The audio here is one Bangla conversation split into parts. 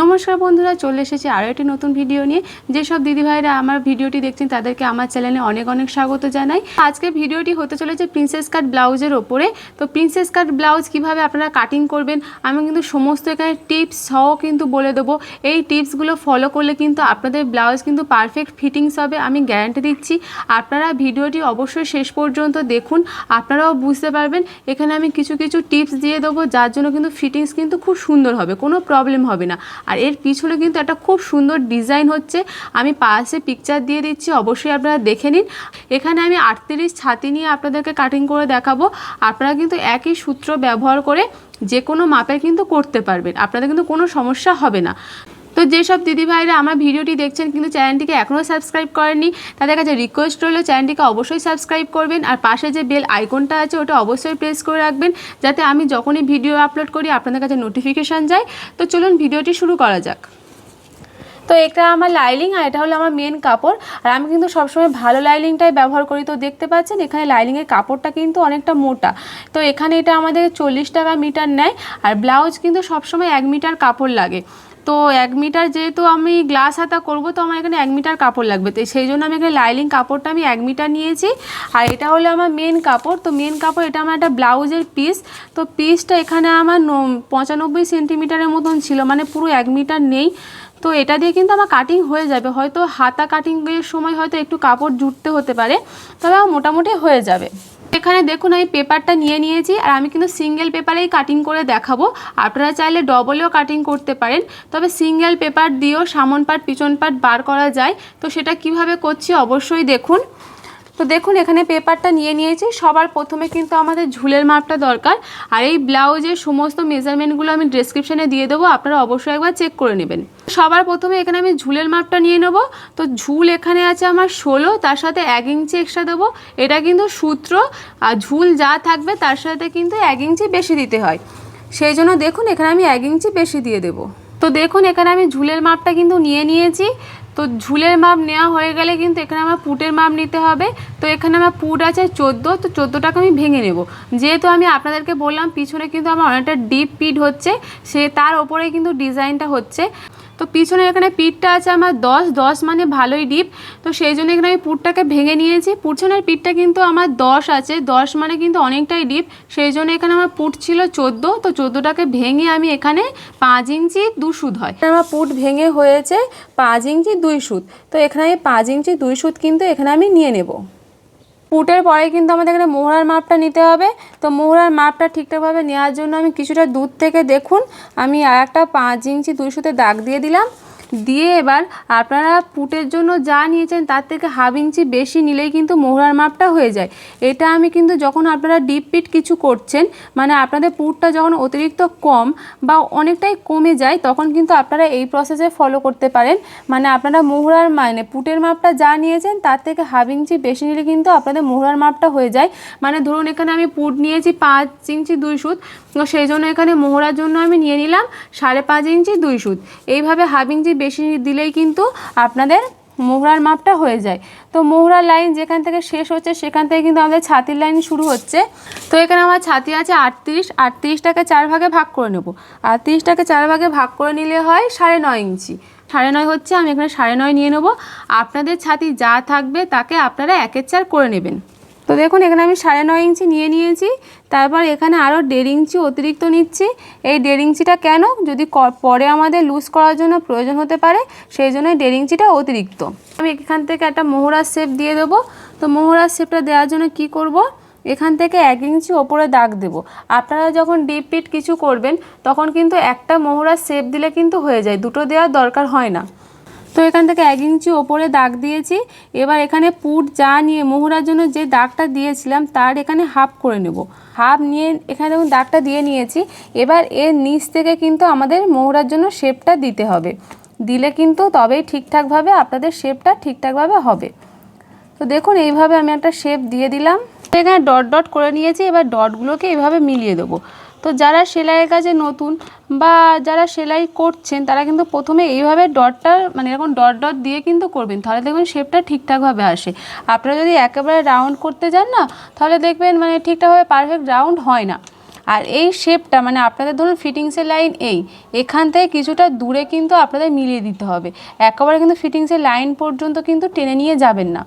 নমস্কার বন্ধুরা, চলে এসেছি আরও একটি নতুন ভিডিও নিয়ে। যেসব দিদিভাইরা আমার ভিডিওটি দেখছেন, তাদেরকে আমার চ্যানেলে অনেক অনেক স্বাগত জানাই। আজকে ভিডিওটি হতে চলেছে প্রিন্সেস কাট ব্লাউজের ওপরে। তো প্রিন্সেস কাট ব্লাউজ কীভাবে আপনারা কাটিং করবেন, আমি কিন্তু সমস্ত এখানে টিপস সহ কিন্তু বলে দেবো। এই টিপসগুলো ফলো করলে কিন্তু আপনাদের ব্লাউজ কিন্তু পারফেক্ট ফিটিংস হবে, আমি গ্যারান্টি দিচ্ছি। আপনারা ভিডিওটি অবশ্যই শেষ পর্যন্ত দেখুন, আপনারাও বুঝতে পারবেন। এখানে আমি কিছু কিছু টিপস দিয়ে দেবো, যার জন্য কিন্তু ফিটিংস কিন্তু খুব সুন্দর হবে, কোনো প্রবলেম হবে না। আর এর পিছনে কিন্তু একটা খুব সুন্দর ডিজাইন হচ্ছে। আমি পাশে পিকচার দিয়ে দিচ্ছি, অবশ্যই আপনারা দেখে নিন। এখানে আমি আটত্রিশ ছাতি নিয়ে আপনাদেরকে কাটিং করে দেখাবো। আপনারা কিন্তু একই সূত্র ব্যবহার করে যে কোনো মাপের কিন্তু করতে পারবেন। আপনাদের কিন্তু কোনো সমস্যা হবে না। তো যেসব দিদিভাইরা আমার ভিডিওটি দেখছেন কিন্তু চ্যানেলটিকে এখনও সাবস্ক্রাইব করেননি, তাদের কাছে রিকোয়েস্ট রইল চ্যানেলটিকে অবশ্যই সাবস্ক্রাইব করবেন আর পাশে যে বেল আইকনটা আছে ওটা অবশ্যই প্রেস করে রাখবেন যাতে আমি যখনই ভিডিও আপলোড করি আপনাদের কাছে নোটিফিকেশান যায়। তো চলুন ভিডিওটি শুরু করা যাক। তো এটা আমার লাইলিং আর এটা হলো আমার মেন কাপড়। আর আমি কিন্তু সবসময় ভালো লাইলিংটাই ব্যবহার করি। তো দেখতে পাচ্ছেন এখানে লাইলিংয়ের কাপড়টা কিন্তু অনেকটা মোটা। তো এখানে এটা আমাদের চল্লিশ টাকা মিটার নেয়। আর ব্লাউজ কিন্তু সবসময় এক মিটার কাপড় লাগে। তো এক মিটার যেহেতু আমি গ্লাস হাতা করব, তো আমার এখানে এক মিটার কাপড় লাগবে। তো সেই জন্য আমি এখানে লাইলিং কাপড়টা আমি এক মিটার নিয়েছি। আর এটা হলো আমার মেন কাপড়। তো মেন কাপড় এটা আমার একটা ব্লাউজের পিস তো পিসটা এখানে আমার পঁচানব্বই সেন্টিমিটারের মতন ছিল মানে পুরো এক মিটার নেই। তো এটা দিয়ে কিন্তু আমার কাটিং হয়ে যাবে। হয়তো হাতা কাটিংয়ের সময় হয়তো একটু কাপড় জুটতে হতে পারে, তবে আমার মোটামুটি হয়ে যাবে। এখানে দেখুন আমি পেপারটা নিয়ে নিয়েছি আর আমি কিন্তু সিঙ্গেল পেপারেই কাটিং করে দেখাবো। আপনারা চাইলে ডবলেও কাটিং করতে পারেন। তবে সিঙ্গেল পেপার দিয়েও সামন পাট পিছন পাট বার করা যায়। তো সেটা কীভাবে করছি অবশ্যই দেখুন। তো দেখুন, এখানে পেপারটা নিয়ে নিয়েছি। সবার প্রথমে কিন্তু আমাদের ঝুলের মাপটা দরকার। আর এই ব্লাউজের সমস্ত মেজারমেন্টগুলো আমি ডেসক্রিপশানে দিয়ে দেবো। আপনারা অবশ্যই একবার চেক করে নেবেন। সবার প্রথমে এখানে আমি ঝুলের মাপটা নিয়ে নেব। তো ঝুল এখানে আছে আমার ষোলো, তার সাথে এক ইঞ্চি এক্সট্রা দেবো। এটা কিন্তু সূত্র। আর ঝুল যা থাকবে, তার সাথে কিন্তু এক ইঞ্চি বেশি দিতে হয়। সেই জন্য দেখুন, এখানে আমি এক ইঞ্চি বেশি দিয়ে দেবো। তো দেখুন, এখানে আমি ঝুলের মাপটা কিন্তু নিয়ে নিয়েছি। তো ঝুলের মাপ নেওয়া হয়ে গেলে কিন্তু এখানে আমার পুটের মাপ নিতে হবে। তো এখানে আমার পুট আছে চোদ্দ, তো চোদ্দোটাকে আমি ভেঙে নেব। যেহেতু আমি আপনাদেরকে বললাম, পিছনে কিন্তু আমার অনেকটা ডিপ পিট হচ্ছে, সে তার ওপরে কিন্তু ডিজাইনটা হচ্ছে। তো পিছনে এখানে পিঠটা আছে আমার দশ দশ মানে ভালোই ডিপ। তো সেই জন্য এখানে আমি পুটটাকে ভেঙে নিয়েছি। পিছনের পিঠটা কিন্তু আমার দশ আছে। দশ মানে কিন্তু অনেকটাই ডিপ। সেই জন্য এখানে আমার পুট ছিল চোদ্দ। তো চোদ্দোটাকে ভেঙে আমি এখানে পাঁচ ইঞ্চি দু সুদ হয়। আমার পুট ভেঙে হয়েছে পাঁচ ইঞ্চি দুই সুদ তো এখানে আমি পাঁচ ইঞ্চি দুই সুদ কিন্তু এখানে আমি নিয়ে নেব। পুটের পরে কিন্তু আমাদের এখানে মোহরার মাপটা নিতে হবে। তো মোহরার মাপটা ঠিকঠাকভাবে নেওয়ার জন্য আমি কিছুটা দূর থেকে দেখুন, আমি আর একটা পাঁচ ইঞ্চি দুইশোতে দাগ দিয়ে দিলাম। দিয়ে এবার আপনারা পুটের জন্য যা নিয়েছেন তার থেকে হাফ ইঞ্চি বেশি নিলেই কিন্তু মোহরার মাপটা হয়ে যায়। এটা আমি কিন্তু যখন আপনারা ডিপ পিট কিছু করছেন মানে আপনাদের পুটটা যখন অতিরিক্ত কম বা অনেকটাই কমে যায়, তখন কিন্তু আপনারা এই প্রসেসে ফলো করতে পারেন। মানে আপনারা মোহরার মানে পুটের মাপটা যা নিয়েছেন তার থেকে হাফ ইঞ্চি বেশি নিলে কিন্তু আপনাদের মোহরার মাপটা হয়ে যায়। মানে ধরুন এখানে আমি পুট নিয়েছি পাঁচ ইঞ্চি দুই সুত সেই জন্য এখানে মোহরার জন্য আমি নিয়ে নিলাম সাড়ে পাঁচ ইঞ্চি দুই সুত। এইভাবে হাফ ইঞ্চি বেশি দিলেই কিন্তু আপনাদের মোহরার মাপটা হয়ে যায়। তো মোহরার লাইন যেখান থেকে শেষ হচ্ছে, সেখান থেকে কিন্তু আমাদের ছাতির লাইন শুরু হচ্ছে। তো এখানে আমার ছাতি আছে আটত্রিশ, আটত্রিশটাকে চার ভাগে ভাগ করে নেব। আটত্রিশটাকে চার ভাগে ভাগ করে নিলে হয় সাড়ে নয় ইঞ্চি। সাড়ে নয় হচ্ছে, আমি এখানে সাড়ে নয় নিয়ে নেব। আপনাদের ছাতি যা থাকবে, তাকে আপনারা একের চার করে নেবেন। তো দেখুন, এখানে আমি সাড়ে নয় ইঞ্চি নিয়ে নিয়েছি। তারপর এখানে আরও দেড় ইঞ্চি অতিরিক্ত নিচ্ছি। এই দেড় ইঞ্চিটা কেন? যদি পরে আমাদের লুজ করার জন্য প্রয়োজন হতে পারে, সেই জন্য দেড় ইঞ্চিটা অতিরিক্ত। আমি এখান থেকে একটা মোহরার শেপ দিয়ে দেবো। তো মোহরার শেপটা দেওয়ার জন্য কি করব? এখান থেকে এক ইঞ্চি ওপরে দাগ দেব। আপনারা যখন ডিপ পিট কিছু করবেন, তখন কিন্তু একটা মোহরার শেপ দিলে কিন্তু হয়ে যায়। দুটো দেওয়ার দরকার হয় না। তো এখান থেকে এক ইঞ্চি ওপরে দাগ দিয়েছি। এবার এখানে পুট যা নিয়ে মোহরার জন্য যে দাগটা দিয়েছিলাম, তার এখানে হাফ করে নেব। হাফ নিয়ে এখানে দেখুন দাগটা দিয়ে নিয়েছি। এবার এর নিচ থেকে কিন্তু আমাদের মোহরার জন্য শেপটা দিতে হবে। দিলে কিন্তু তবেই ঠিকঠাকভাবে আপনাদের শেপটা ঠিকঠাকভাবে হবে। তো দেখুন এইভাবে আমি একটা শেপ দিয়ে দিলাম। এখানে ডট ডট করে নিয়েছি। এবার ডটগুলোকে এইভাবে মিলিয়ে দেবো। তো যারা সেলাইয়ের কাজে নতুন বা যারা সেলাই করছেন, তারা কিন্তু প্রথমে এইভাবে ডটটা মানে এরকম ডট ডট দিয়ে কিন্তু করবেন। তাহলে দেখবেন শেপটা ঠিকঠাকভাবে আসে। আপনারা যদি একেবারে রাউন্ড করতে যান না, তাহলে দেখবেন মানে ঠিকঠাকভাবে পারফেক্ট রাউন্ড হয় না। আর এই শেপটা মানে আপনাদের ধরুন ফিটিংসের লাইন এই, এখান থেকে কিছুটা দূরে কিন্তু আপনাদের মিলিয়ে দিতে হবে। একেবারে কিন্তু ফিটিংসের লাইন পর্যন্ত কিন্তু টেনে নিয়ে যাবেন না।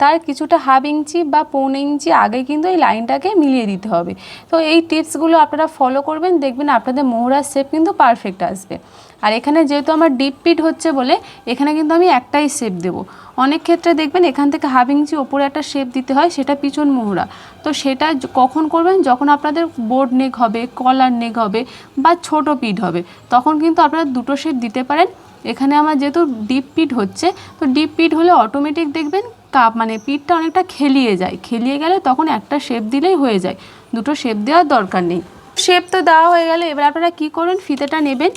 তার কিছুটা হাফ ইঞ্চি বা পৌনে ইঞ্চি আগে কিন্তু এই লাইনটাকে মিলিয়ে দিতে হবে। তো এই টিপসগুলো আপনারা ফলো করবেন, দেখবেন আপনাদের মোহরার শেপ কিন্তু পারফেক্ট আসবে। আর এখানে যেহেতু আমার ডিপ পিট হচ্ছে বলে, এখানে কিন্তু আমি একটাই শেপ দেবো। অনেক ক্ষেত্রে দেখবেন এখান থেকে হাফ ইঞ্চি ওপরে একটা শেপ দিতে হয়, সেটা পিছন মোহরা। তো সেটা কখন করবেন? যখন আপনাদের বোর্ড নেক হবে কলার নেক হবে বা ছোট পিট হবে, তখন কিন্তু আপনারা দুটো শেপ দিতে পারেন। এখানে আমার যেহেতু ডিপ পিট হচ্ছে, তো ডিপ পিট হলে অটোমেটিক দেখবেন কাপ মানে পিঠটা অনেকটা খেলিয়ে যায়। খেলিয়ে গেলে তখন একটা শেপ দিলেই হয়ে যায়। দুটো শেপ দেওয়ার দরকার নেই। শেপ তো দেওয়া হয়ে গেলে এবার আপনারা কী করবেন ফিতেটা নেবেন,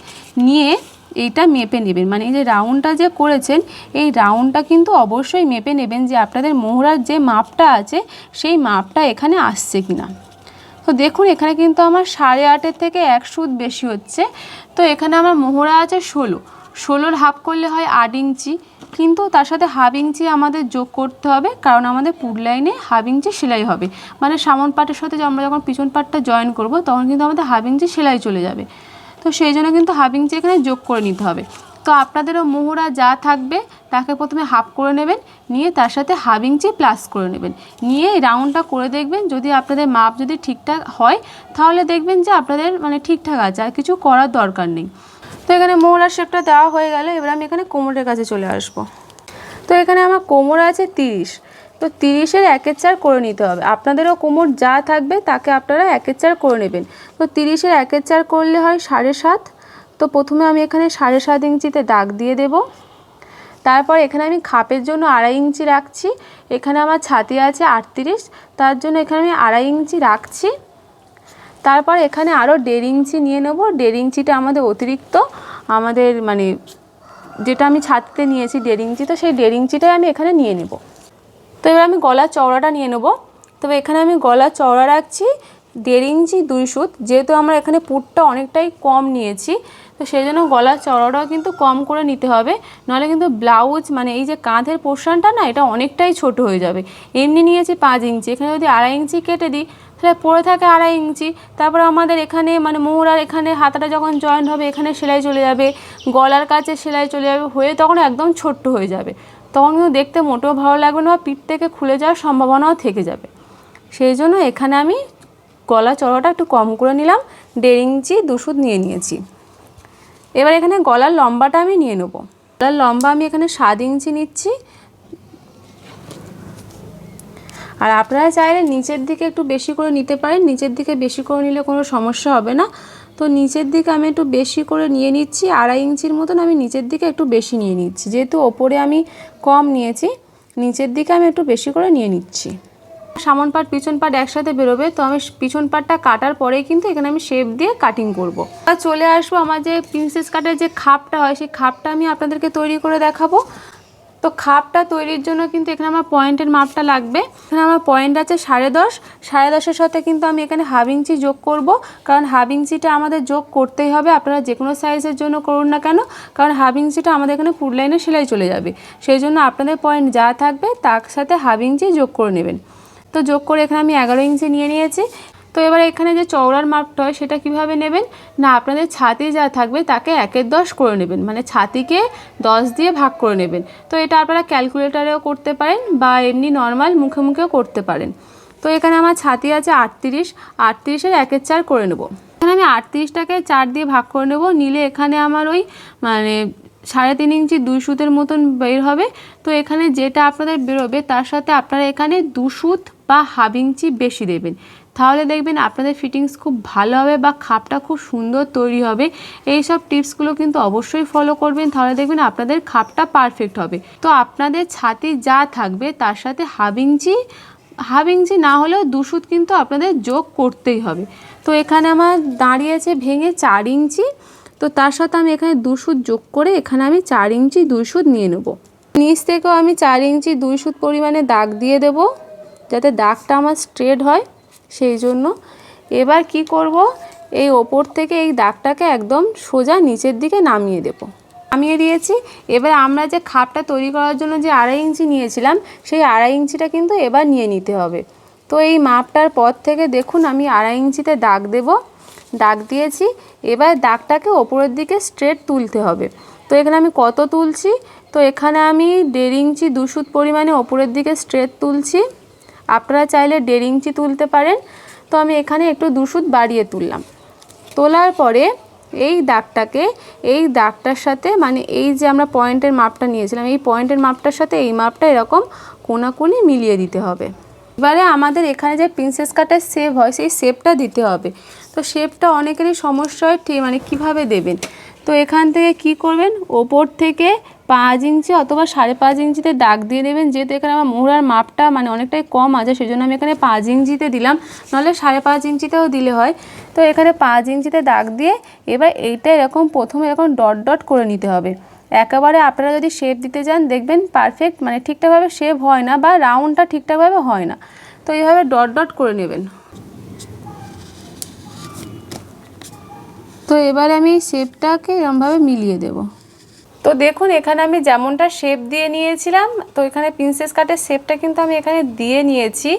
নিয়ে এইটা মেপে নেবেন। মানে এই যে রাউন্ডটা যে করেছেন, এই রাউন্ডটা কিন্তু অবশ্যই মেপে নেবেন যে আপনাদের মোহরার যে মাপটা আছে, সেই মাপটা এখানে আসছে কিনা। তো দেখুন, এখানে কিন্তু আমার সাড়ে আটের থেকে এক সুদ বেশি হচ্ছে। তো এখানে আমার মোহরা আছে ষোলো। ষোলোর হাফ করলে হয় আট ইঞ্চি। কিন্তু তার সাথে হাফ ইঞ্চি আমাদের যোগ করতে হবে, কারণ আমাদের পুর লাইনে হাফ ইঞ্চি সেলাই হবে। মানে সামন পাটের সাথে আমরা যখন পিছন পাটটা জয়েন করব, তখন কিন্তু আমাদের হাফ ইঞ্চি সেলাই চলে যাবে। তো সেই জন্য কিন্তু হাফ ইঞ্চি এখানে যোগ করে নিতে হবে। তো আপনাদেরও মোহরা যা থাকবে, তাকে প্রথমে হাফ করে নেবেন, নিয়ে তার সাথে হাফ ইঞ্চি প্লাস করে নেবেন। নিয়ে এই রাউন্ডটা করে দেখবেন, যদি আপনাদের মাপ যদি ঠিকঠাক হয়, তাহলে দেখবেন যে আপনাদের মানে ঠিকঠাক আছে, আর কিছু করার দরকার নেই। তো এখানে মোহরার শেপটা দেওয়া হয়ে গেলে, এবার আমি এখানে কোমরের কাছে চলে আসব। তো এখানে আমার কোমর আছে তিরিশ, তো তিরিশের একের চার করে নিতে হবে। আপনাদেরও কোমর যা থাকবে তাকে আপনারা একের চার করে নেবেন। তো তিরিশের একের চার করলে হয় সাড়ে সাত, তো প্রথমে আমি এখানে সাড়ে সাত ইঞ্চিতে দাগ দিয়ে দেব। তারপর এখানে আমি খাপের জন্য আড়াই ইঞ্চি রাখছি, এখানে আমার ছাতি আছে আটত্রিশ, তার জন্য এখানে আমি আড়াই ইঞ্চি রাখছি। তারপর এখানে আরও দেড় ইঞ্চি নিয়ে নেব। দেড় ইঞ্চিটা আমাদের অতিরিক্ত। আমাদের মানে যেটা আমি ছাদতে নিয়েছি দেড় ইঞ্চি তো সেই দেড় ইঞ্চিটাই আমি এখানে নিয়ে নেব। তো এবার আমি গলার চওড়াটা নিয়ে নেব। তবে এখানে আমি গলা চওড়া রাখছি। দেড় ইঞ্চি দুই সুত, যেহেতু আমরা এখানে পুটটা অনেকটাই কম নিয়েছি, তো সেই জন্য গলার চওড়াটাও কিন্তু কম করে নিতে হবে। নাহলে কিন্তু ব্লাউজ মানে এই যে কাঁধের পোর্শনটা না, এটা অনেকটাই ছোট হয়ে যাবে। এমনি নিয়েছি পাঁচ ইঞ্চি। এখানে যদি আড়াই ইঞ্চি কেটে দিই তাহলে পড়ে থাকে আড়াই ইঞ্চি। তারপর আমাদের এখানে মানে মোহরার এখানে হাতাটা যখন জয়েন্ট হবে, এখানে সেলাই চলে যাবে। গলার কাছে সেলাই চলে যাবে, হয়ে তখন একদম ছোট্ট হয়ে যাবে। তখন কিন্তু দেখতে মোটেও ভালো লাগবে না বা পিঠ থেকে খুলে যাওয়ার সম্ভাবনাও থেকে যাবে। সেই জন্য এখানে আমি গলা চড়াটা একটু কম করে নিলাম, দেড় ইঞ্চি দুশুদ নিয়ে নিয়েছি। এবার এখানে গলার লম্বাটা আমি নিয়ে নেব। গলার লম্বা আমি এখানে সাত ইঞ্চি নিচ্ছি আর আপনারা চাইলে নিচের দিকে একটু বেশি করে নিতে পারেন, নিচের দিকে বেশি করে নিলে কোনো সমস্যা হবে না। তো নিচের দিকে আমি একটু বেশি করে নিয়ে নিচ্ছি, আড়াই ইঞ্চির মতন আমি নিচের দিকে একটু বেশি নিয়ে নিচ্ছি। যেহেতু ওপরে আমি কম নিয়েছি, নিচের দিকে আমি একটু বেশি করে নিয়ে নিচ্ছি। সামন পাট, পিছন পাট একসাথে বেরোবে, তো আমি পিছন পাটটা কাটার পরেই কিন্তু এখানে আমি শেপ দিয়ে কাটিং করব। চলে আসব আমার যে প্রিন্সেস কাটের যে খাপটা হয়, সেই খাপটা আমি আপনাদেরকে তৈরি করে দেখাবো। তো খাপটা তৈরির জন্য কিন্তু এখানে আমার পয়েন্টের মাপটা লাগবে। এখানে আমার পয়েন্ট আছে সাড়ে দশ। সাড়ে দশের সাথে কিন্তু আমি এখানে হাফ ইঞ্চি যোগ করব। কারণ হাফ ইঞ্চিটা আমাদের যোগ করতেই হবে। আপনারা যে কোনো সাইজের জন্য করুন না কেন। কারণ হাফ ইঞ্চিটা আমাদের এখানে ফুল লাইনে সেলাই চলে যাবে। সেই জন্য আপনাদের পয়েন্ট যা থাকবে তার সাথে হাফ ইঞ্চি যোগ করে নেবেন। তো যোগ করে এখানে আমি এগারো ইঞ্চি নিয়ে নিয়েছি। তো এবার এখানে যে চওড়ার মাপটা হয়, সেটা কীভাবে নেবেন? না, আপনাদের ছাতি যা থাকবে তাকে একের দশ করে নেবেন। মানে ছাতিকে দশ দিয়ে ভাগ করে নেবেন। তো এটা আপনারা ক্যালকুলেটারেও করতে পারেন বা এমনি নর্মাল মুখে মুখেও করতে পারেন। তো এখানে আমার ছাতি আছে আটত্রিশ। আটত্রিশের একের চার করে নেব। এখানে আমি আটত্রিশটাকে চার দিয়ে ভাগ করে নেব। নিলে এখানে আমার ওই মানে সাড়ে তিন ইঞ্চি দুই সুতের মতন বের হবে। তো এখানে যেটা আপনাদের বেরোবে, তার সাথে আপনারা এখানে দু সুত বা হাফ ইঞ্চি বেশি দেবেন। তাহলে দেখবেন আপনাদের ফিটিংস খুব ভালো হবে বা খাপটা খুব সুন্দর তৈরি হবে। এই সব টিপসগুলো কিন্তু অবশ্যই ফলো করবেন, তাহলে দেখবেন আপনাদের খাপটা পারফেক্ট হবে। তো আপনাদের ছাতি যা থাকবে তার সাথে হাফ ইঞ্চি হাফ ইঞ্চি না হলেও দুশুত কিন্তু আপনাদের যোগ করতেই হবে। তো এখানে আমার দাঁড়িয়েছে ভেঙে চার ইঞ্চি তো তার সাথে আমি এখানে দুশুদ যোগ করে এখানে আমি চার ইঞ্চি দুই সুদ নিয়ে নেব। নিচ থেকেও আমি চার ইঞ্চি দুই সুদ পরিমাণে দাগ দিয়ে দেব, যাতে দাগটা আমার স্ট্রেট হয়। সেই জন্য। এবার কি করব? এই ওপর থেকে এই দাগটাকে একদম সোজা নিচের দিকে নামিয়ে দেব। নামিয়ে দিয়েছি। এবার আমরা যে খাপটা তৈরি করার জন্য যে আড়াই ইঞ্চি নিয়েছিলাম, সেই আড়াই ইঞ্চিটা কিন্তু এবার নিয়ে নিতে হবে। তো এই মাপটার পর থেকে দেখুন, আমি আড়াই ইঞ্চিতে দাগ দেব, দাগ দিয়েছি। এবার দাগটাকে ওপরের দিকে স্ট্রেট তুলতে হবে। তো এখানে আমি কত তুলছি? তো এখানে আমি দেড় ইঞ্চি দুশুত পরিমাণে ওপরের দিকে স্ট্রেট তুলছি। আপনারা চাইলে দেড় ইঞ্চি তুলতে পারেন। তো আমি এখানে একটু দুশুত বাড়িয়ে তুললাম। তোলার পরে এই দাগটাকে, এই দাগটার সাথে মানে এই যে আমরা পয়েন্টের মাপটা নিয়েছিলাম, এই পয়েন্টের মাপটার সাথে এই মাপটা এরকম কোনাকুনি মিলিয়ে দিতে হবে। এবারে আমাদের এখানে যে প্রিন্সেস কাটের সেভ হয়, সেই শেপটা দিতে হবে। তো শেপটা অনেকেরই সমস্যা হয় মানে কীভাবে দেবেন? তো এখান থেকে কি করবেন? ওপর থেকে পাঁচ ইঞ্চি অথবা সাড়ে পাঁচ ইঞ্চিতে দাগ দিয়ে দেবেন, যেহেতু এখানে আমার মোহরার মাপটা মানে অনেকটাই কম আছে সেই জন্য আমি এখানে পাঁচ ইঞ্চিতে দিলাম। নাহলে সাড়ে পাঁচ ইঞ্চিতেও দিলে হয়। তো এখানে পাঁচ ইঞ্চিতে দাগ দিয়ে এবার এইটা এরকম প্রথমে এরকম ডট ডট করে নিতে হবে। একেবারে আপনারা যদি শেপ দিতে যান, দেখবেন পারফেক্ট মানে ঠিকঠাকভাবে শেপ হয় না বা রাউন্ডটা ঠিকঠাকভাবে হয় না। তো এইভাবে ডট ডট করে নেবেন। তো এবারে আমি শেপটাকে এরমভাবে মিলিয়ে দেব। তো দেখুন, এখানে আমি যেমনটা শেপ দিয়ে নিয়েছিলাম, তো এখানে প্রিন্সেস কাটের শেপটা কিন্তু আমি এখানে দিয়ে নিয়েছি।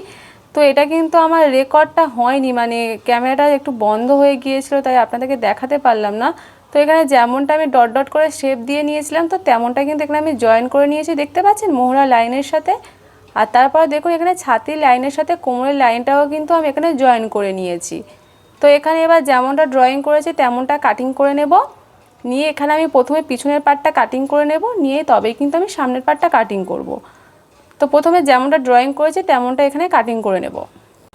তো এটা কিন্তু আমার রেকর্ডটা হয়নি মানে ক্যামেরাটা একটু বন্ধ হয়ে গিয়েছিল, তাই আপনাদেরকে দেখাতে পারলাম না। তো এখানে যেমনটা আমি ডট ডট করে শেপ দিয়ে নিয়েছিলাম, তো তেমনটা কিন্তু এখানে আমি জয়েন করে নিয়েছি। দেখতে পাচ্ছেন মোহরা লাইনের সাথে? আর তারপর দেখুন, এখানে ছাতির লাইনের সাথে কোমরের লাইনটাও কিন্তু আমি এখানে জয়েন করে নিয়েছি। তো এখানে এবার যেমনটা ড্রয়িং করেছি, তেমনটা কাটিং করে নেব। নিয়ে এখানে আমি প্রথমে পিছনের পার্টটা কাটিং করে নেব, নিয়ে তবেই কিন্তু আমি সামনের পার্টটা কাটিং করব। তো প্রথমে যেমনটা ড্রয়িং করেছি, তেমনটা এখানে কাটিং করে নেব।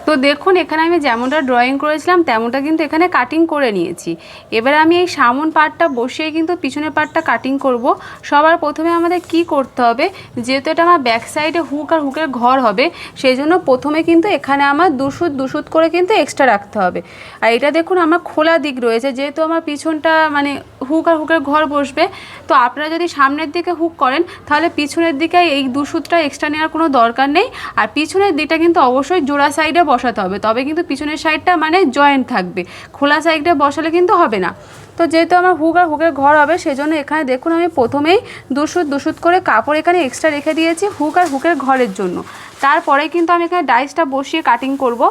তো দেখুন, এখানে আমি যেমনটা ড্রয়িং করেছিলাম, তেমনটা কিন্তু এখানে কাটিং করে নিয়েছি। এবার আমি এই সামন পার্টটা বসিয়ে কিন্তু পিছনের পার্টটা কাটিং করব। সবার প্রথমে আমাদের কি করতে হবে, যেহেতু এটা আমার ব্যাক সাইডে হুক আর হুকের ঘর হবে সেই জন্য প্রথমে কিন্তু এখানে আমার দুশুদ দুশুদ করে কিন্তু এক্সট্রা রাখতে হবে। আর এটা দেখুন, আমার খোলা দিক রয়েছে, যেহেতু আমার পিছনটা মানে হুক আর হুকের ঘর বসবে, তো আপনারা যদি সামনের দিকে হুক করেন, তাহলে পিছনের দিকে এই দুশুদটা এক্সট্রা নেওয়ার কোনো দরকার নেই। আর পিছনের দিকটা কিন্তু অবশ্যই জোড়া সাইডে বসাতে হবে। তবে কিন্তু পিছনের সাইডটা মানে জয়েন্ট থাকবে। খোলা সাইডটা বসালে কিন্তু হবে না। তো যেহেতু আমার হুক আর হুকের ঘর হবে, সেজন্য এখানে দেখুন আমি প্রথমেই দুশুদ দুশুদ করে কাপড় এখানে এক্সট্রা রেখে দিয়েছি হুক আর হুকের ঘরের জন্য। তারপরে কিন্তু আমি এখানে ডাইসটা বসিয়ে কাটিং করব।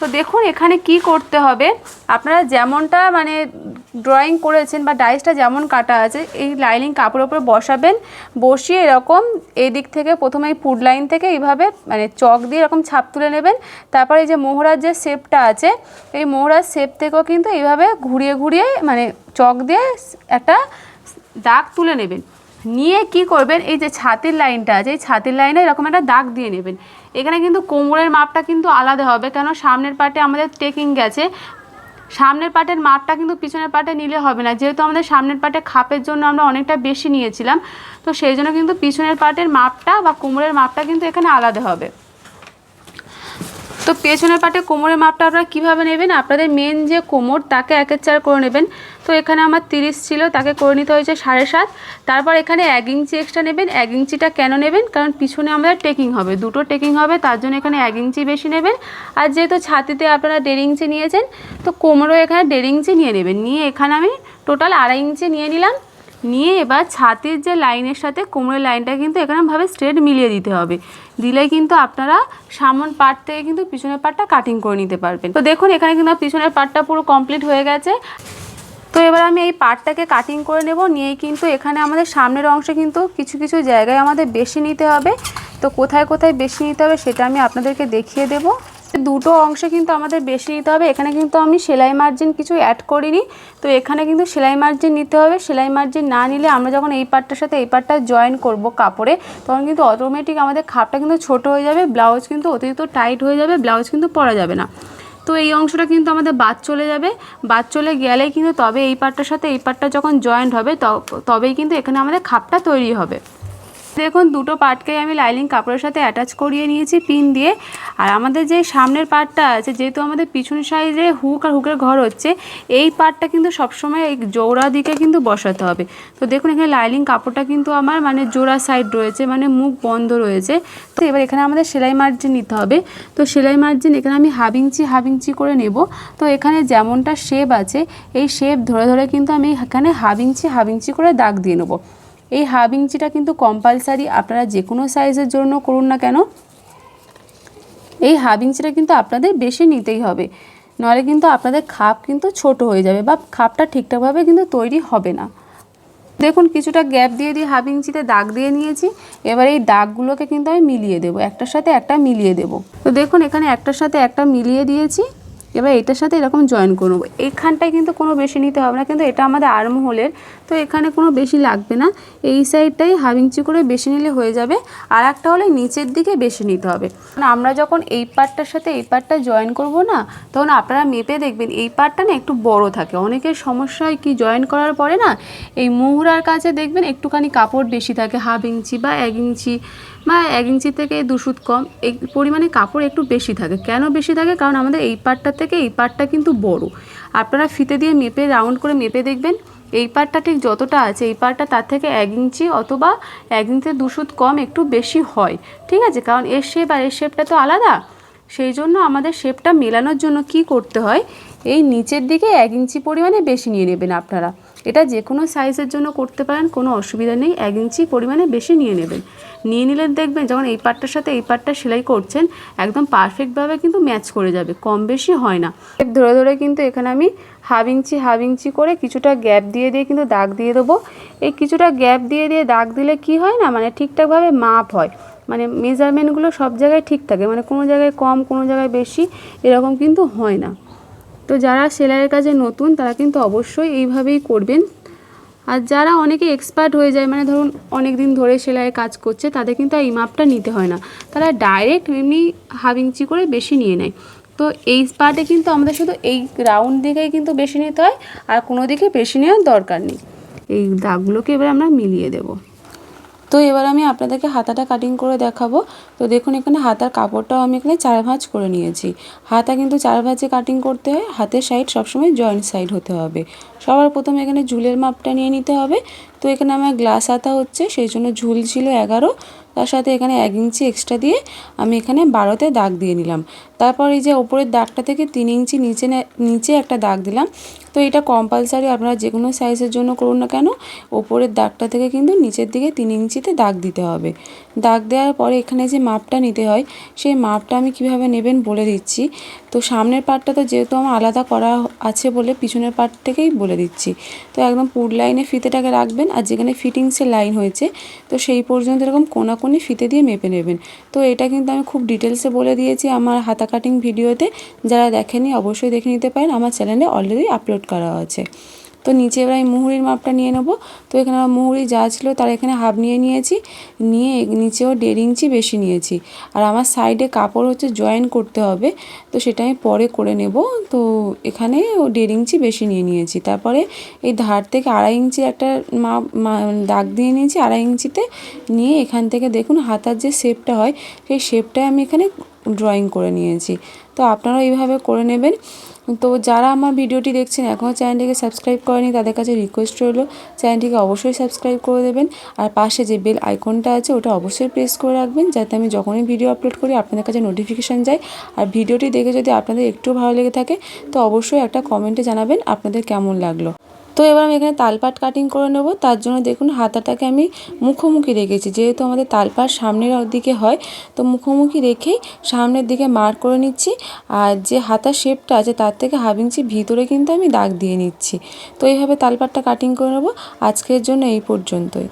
তো দেখুন, এখানে কি করতে হবে? আপনারা যেমনটা মানে ড্রয়িং করেছেন বা ডাইসটা যেমন কাটা আছে, এই লাইনিং কাপড়ের উপরে বসাবেন। বসিয়ে এরকম এই দিক থেকে, প্রথমে এই ফুড লাইন থেকে এইভাবে মানে চক দিয়ে এরকম ছাপ তুলে নেবেন। তারপর এই যে মোহরার যে শেপটা আছে, এই মোহরার শেপ থেকেও কিন্তু এইভাবে ঘুরিয়ে ঘুরিয়ে মানে চক দিয়ে একটা দাগ তুলে নেবেন। নিয়ে কি করবেন? এই যে ছাতির লাইনটা আছে, এই ছাতির লাইনে এরকম একটা দাগ দিয়ে নেবেন। এখানে কিন্তু কোমরের মাপটা কিন্তু আলাদা হবে, কেন সামনের পাটে আমাদের টেকিং গেছে। সামনের পাটের মাপটা কিন্তু পিছনের পাটে নিলে হবে না। যেহেতু আমাদের সামনের পাটে খাপের জন্য আমরা অনেকটা বেশি নিয়েছিলাম, তো সেই জন্য কিন্তু পিছনের পাটের মাপটা বা কোমরের মাপটা কিন্তু এখানে আলাদা হবে। তো পেছনের পাটে কোমরের মাপটা আপনারা কীভাবে নেবেন? আপনাদের মেন যে কোমর, তাকে একের চার করে নেবেন। তো এখানে আমার তিরিশ ছিল, তাকে করে নিতে হয়েছে সাড়ে সাত। তারপর এখানে এক ইঞ্চি এক্সট্রা নেবেন, এক ইঞ্চিটা কেন নেবেন? কারণ পিছনে আমাদের টেকিং হবে, দুটো টেকিং হবে, তার জন্য এখানে এক ইঞ্চি বেশি নেবেন। আর যেহেতু ছাতিতে আপনারা দেড় ইঞ্চি নিয়েছেন, তো কোমরও এখানে দেড় ইঞ্চি নিয়ে নেবেন। নিয়ে এখানে আমি টোটাল আড়াই ইঞ্চি নিয়ে নিলাম। নিয়ে এবার ছাতির যে লাইনের সাথে কোমরের লাইনটা কিন্তু এখানে ভাবে স্ট্রেট মিলিয়ে দিতে হবে। দিলে কিন্তু আপনারা সামন পার্ট থেকে কিন্তু পিছনের পার্টটা কাটিং করে নিতে পারবেন। তো দেখুন, এখানে কিন্তু পিছনের পার্টটা পুরো কমপ্লিট হয়ে গেছে। তো এবার আমি এই পার্টটাকে কাটিং করে নেব। নিয়ে কিন্তু এখানে আমাদের সামনের অংশে কিন্তু কিছু কিছু জায়গায় আমাদের বেশি নিতে হবে। তো কোথায় কোথায় বেশি নিতে হবে সেটা আমি আপনাদেরকে দেখিয়ে দেবো। দুটো অংশে কিন্তু আমাদের বেশি নিতে হবে। এখানে কিন্তু আমি সেলাই মার্জিন কিছু অ্যাড করিনি। তো এখানে কিন্তু সেলাই মার্জিন নিতে হবে। সেলাই মার্জিন না নিলে আমরা যখন এই পার্টটার সাথে এই পার্টটা জয়েন করব কাপড়ে, তখন কিন্তু অটোমেটিক আমাদের খাপটা কিন্তু ছোট হয়ে যাবে ব্লাউজ কিন্তু অতিরিক্ত টাইট হয়ে যাবে ব্লাউজ কিন্তু পরা যাবে না। তো এই অংশটা কিন্তু আমাদের বাদ চলে যাবে। বাদ চলে গেলে কিন্তু তবে এই পার্টটার সাথে এই পার্টটা যখন জয়েন্ট হবে তবেই কিন্তু এখানে আমাদের খাপটা তৈরি হবে। দেখুন, দুটো পার্টকেই আমি লাইলিং কাপড়ের সাথে অ্যাটাচ করিয়ে নিয়েছি, পিন দিয়ে। আর আমাদের যে সামনের পার্টটা আছে, যেহেতু আমাদের পিছনের সাইডে হুক আর হুকের ঘর হচ্ছে, এই পার্টটা কিন্তু সবসময় এই জোড়া দিকে কিন্তু বসাতে হবে। তো দেখুন, এখানে লাইলিং কাপড়টা কিন্তু আমার মানে জোড়া সাইড রয়েছে মানে মুখ বন্ধ রয়েছে। তো এবার এখানে আমাদের সেলাই মার্জিন নিতে হবে। তো সেলাই মার্জিন এখানে আমি হাফ ইঞ্চি হাফ ইঞ্চি করে নেব। তো এখানে যেমনটা শেপ আছে, এই শেপ ধরে ধরে কিন্তু আমি এখানে হাফ ইঞ্চি হাফ ইঞ্চি করে দাগ দিয়ে নেব। এই হাফ ইঞ্চিটা কিন্তু কম্পালসারি আপনারা যে কোনো সাইজের জন্য করুন না কেন। এই হাফ ইঞ্চিটা কিন্তু আপনাদের বেশি নিতেই হবে। নাহলে কিন্তু আপনাদের খাপ কিন্তু ছোট হয়ে যাবে বা খাপটা ঠিকঠাকভাবে কিন্তু তৈরি হবে না। দেখুন, কিছুটা গ্যাপ দিয়ে দিয়ে হাফ ইঞ্চিতে দাগ দিয়ে নিয়েছি। এবার এই দাগগুলোকে কিন্তু আমি মিলিয়ে দেবো। একটার সাথে একটা মিলিয়ে দেবো। তো দেখুন, এখানে একটার সাথে একটা মিলিয়ে দিয়েছি। এবার এটার সাথে এরকম জয়েন করে নেব। এইখানটায় কিন্তু কোনো বেশি নিতে হবে না। কিন্তু এটা আমাদের আর্ম হোলের তো এখানে কোনো বেশি লাগবে না। এই সাইডটাই হাফ ইঞ্চি করে বেশি নিলে হয়ে যাবে। আর একটা হলে নিচের দিকে বেশি নিতে হবে। আমরা যখন এই পার্টটার সাথে এই পার্টটা জয়েন করব না, তখন আপনারা মেপে দেখবেন এই পার্টটা না একটু বড় থাকে। অনেকের সমস্যা হয় কি জয়েন করার পরে না, এই মুহুরার কাছে দেখবেন একটুখানি কাপড় বেশি থাকে, হাফ ইঞ্চি বা এক ইঞ্চি বা এক ইঞ্চি থেকে দু সুত কম। এই পরিমাণে কাপড় একটু বেশি থাকে। কেন বেশি থাকে? কারণ আমাদের এই পার্টটা থেকে এই পার্টটা কিন্তু বড়। আপনারা ফিতে দিয়ে মেপে, রাউন্ড করে মেপে দেখবেন। এই পার্টটা ঠিক যতটা আছে, এই পার্টটা তার থেকে এক ইঞ্চি অথবা এক ইঞ্চি দু কম একটু বেশি হয়, ঠিক আছে? কারণ এর শেপ আর এর শেপটা তো আলাদা। সেই জন্য আমাদের শেপটা মেলানোর জন্য কি করতে হয়, এই নিচের দিকে এক ইঞ্চি পরিমাণে বেশি নিয়ে নেবেন আপনারা। এটা যে কোনো সাইজের জন্য করতে পারেন, কোনো অসুবিধা নেই, এক ইঞ্চি পরিমাণে বেশি নিয়ে নেবেন। নিয়ে নিলে দেখবেন যখন এই পার্টটার সাথে এই পার্টটা সেলাই করছেন, একদম পারফেক্টভাবে কিন্তু ম্যাচ করে যাবে, কম বেশি হয় না। ধরে ধরে কিন্তু এখানে আমি হাফ ইঞ্চি করে কিছুটা গ্যাপ দিয়ে দিয়ে কিন্তু দাগ দিয়ে দেবো। এই কিছুটা গ্যাপ দিয়ে দিয়ে দাগ দিলে কি হয় না মানে ঠিকঠাকভাবে মাপ হয়। মানে মেজারমেন্টগুলো সব জায়গায় ঠিক থাকে মানে কোনো জায়গায় কম, কোনো জায়গায় বেশি, এরকম কিন্তু হয় না। তো যারা সেলাইয়ের কাজে নতুন, তারা কিন্তু অবশ্যই এইভাবেই করবেন। আর যারা অনেকে এক্সপার্ট হয়ে যায় মানে ধরুন অনেক দিন ধরে সেলাইয়ের কাজ করছে, তাদের কিন্তু এই মাপটা নিতে হয় না। তারা ডাইরেক্ট এমনি ইঞ্চি করে বেশি নিয়ে নেয়। তো এই পার্টে কিন্তু আমাদের শুধু এই রাউন্ড দিকেই কিন্তু বেশি নিতে হয়, আর কোনো দিকে বেশি নেওয়ার দরকার নেই। এই দাগগুলোকে এবার আমরা মিলিয়ে দেবো। তো এবার আমি আপনাদেরকে হাতাটা কাটিং করে দেখাবো। তো দেখুন, এখানে হাতার কাপড়টাও আমি এখানে চার ভাঁজ করে নিয়েছি। হাতা কিন্তু চার ভাঁজে কাটিং করতে হয়। হাতের সাইড সবসময় জয়েন্ট সাইড হতে হবে। সবার প্রথমে এখানে ঝুলের মাপটা নিয়ে নিতে হবে। তো এখানে আমার গ্লাস হাতা হচ্ছে, সেই জন্য ঝুল ছিল এগারো। তার সাথে এখানে এক ইঞ্চি এক্সট্রা দিয়ে আমি এখানে বারোতে দাগ দিয়ে নিলাম। তারপর এই যে ওপরের দাগটা থেকে তিন ইঞ্চি নিচে নিচে একটা দাগ দিলাম। তো এটা কম্পালসারি আপনারা যে কোনো সাইজের জন্য করুন না কেন, ওপরের দাগটা থেকে কিন্তু নিচের দিকে তিন ইঞ্চিতে দাগ দিতে হবে। দাগ দেওয়ার পরে এখানে যে মাপটা নিতে হয়, সেই মাপটা আমি কীভাবে নেবেন বলে দিচ্ছি। তো সামনের পার্টটা তো যেহেতু আমার আলাদা করা আছে বলে পিছনের পার্ট থেকেই বলে দিচ্ছি। তো একদম পুর লাইনে ফিতেটাকে রাখবেন আর যেখানে ফিটিংসের লাইন হয়েছে, তো সেই পর্যন্ত এরকম কোনাকুনি ফিতে দিয়ে মেপে নেবেন। তো এটা কিন্তু আমি খুব ডিটেলসে বলে দিয়েছি আমার হাতা কাটিং ভিডিওতে যারা দেখেনি অবশ্যই দেখে নিতে পারেন। আমার চ্যানেলে অলরেডি আপলোড করা আছে। তো নিচে এবার আমি মুহুরির মাপটা নিয়ে নেব। তো এখানে আমার মুহুরি যা ছিল তার এখানে হাফ নিয়ে নিয়েছি। নিয়ে নিচেও দেড় ইঞ্চি বেশি নিয়েছি। আর আমার সাইডে কাপড় হচ্ছে জয়েন করতে হবে। তো সেটা আমি পরে করে নেব। তো এখানে ও দেড় ইঞ্চি বেশি নিয়ে নিয়েছি। তারপরে এই ধার থেকে আড়াই ইঞ্চি একটা মাপ দাগ দিয়ে নিয়েছি আড়াই ইঞ্চিতে। নিয়ে এখান থেকে দেখুন হাতার যে শেপটা হয়, সেই শেপটাই আমি এখানে ড্রয়িং করে নিয়েছি। তো আপনারাও এইভাবে করে নেবেন। তো যারা আমার ভিডিওটি দেখছেন, এখনও চ্যানেলটিকে সাবস্ক্রাইব করেনি, তাদের কাছে রিকোয়েস্ট রইল, চ্যানেলটিকে অবশ্যই সাবস্ক্রাইব করে দেবেন। আর পাশে যে বেল আইকনটা আছে, ওটা অবশ্যই প্রেস করে রাখবেন, যাতে আমি যখনই ভিডিও আপলোড করি, আপনাদের কাছে নোটিফিকেশান যায়। আর ভিডিওটি দেখে যদি আপনাদের একটু ভালো লেগে থাকে, তো অবশ্যই একটা কমেন্টে জানাবেন, আপনাদের কেমন লাগল। তো এবার আমি এখানে তালপাট কাটিং করে নেব। তার জন্য দেখুন হাতাটাকে আমি মুখোমুখি রেখেছি। যেহেতু আমাদের তালপাট সামনের দিকে হয়, তো মুখোমুখি রেখেই সামনের দিকে মার করে নিচ্ছি। আর যে হাতার শেপটা আছে, তার থেকে হাফ ইঞ্চি ভিতরে কিন্তু আমি দাগ দিয়ে নিচ্ছি। তো এইভাবে তালপাটটা কাটিং করে নেব। আজকের জন্য এই পর্যন্তই।